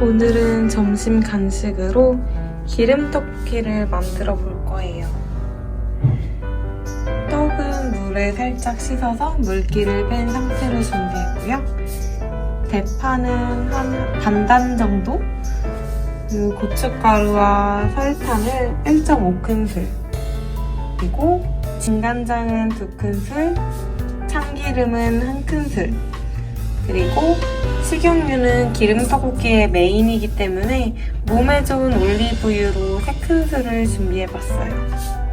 오늘은 점심 간식으로 기름 떡볶이를 만들어 볼 거예요. 떡은 물에 살짝 씻어서 물기를 뺀 상태로 준비했고요. 대파는 한 반단 정도? 그리고 고춧가루와 설탕을 1.5큰술 그리고 진간장은 2큰술 참기름은 1큰술 그리고 식용유는 기름 떡볶이의 메인이기 때문에 몸에 좋은 올리브유로 3큰술을 준비해봤어요.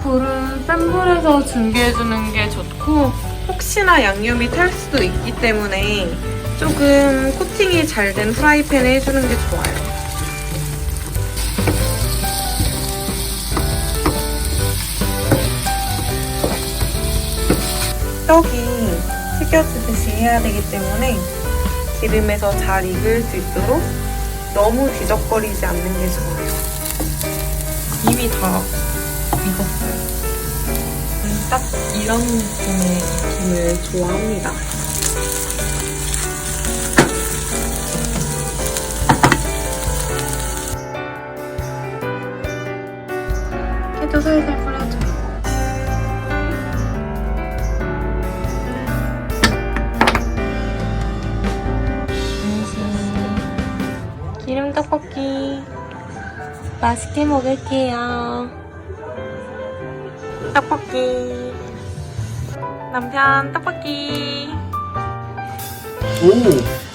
불은 센 불에서 준비해주는 게 좋고 혹시나 양념이 탈 수도 있기 때문에 조금 코팅이 잘 된 프라이팬에 해주는 게 좋아요. 떡이 튀겨지듯이 해야 되기 때문에 기름에서 잘 익을 수 있도록 너무 뒤적거리지 않는 게 좋아요. 이미 다 익었어요. 딱 이런 느낌의 익힘을 좋아합니다. 깨도 살살 뿌려줘요. 기름 떡볶이 맛있게 먹을게요. 떡볶이 남편 떡볶이 오!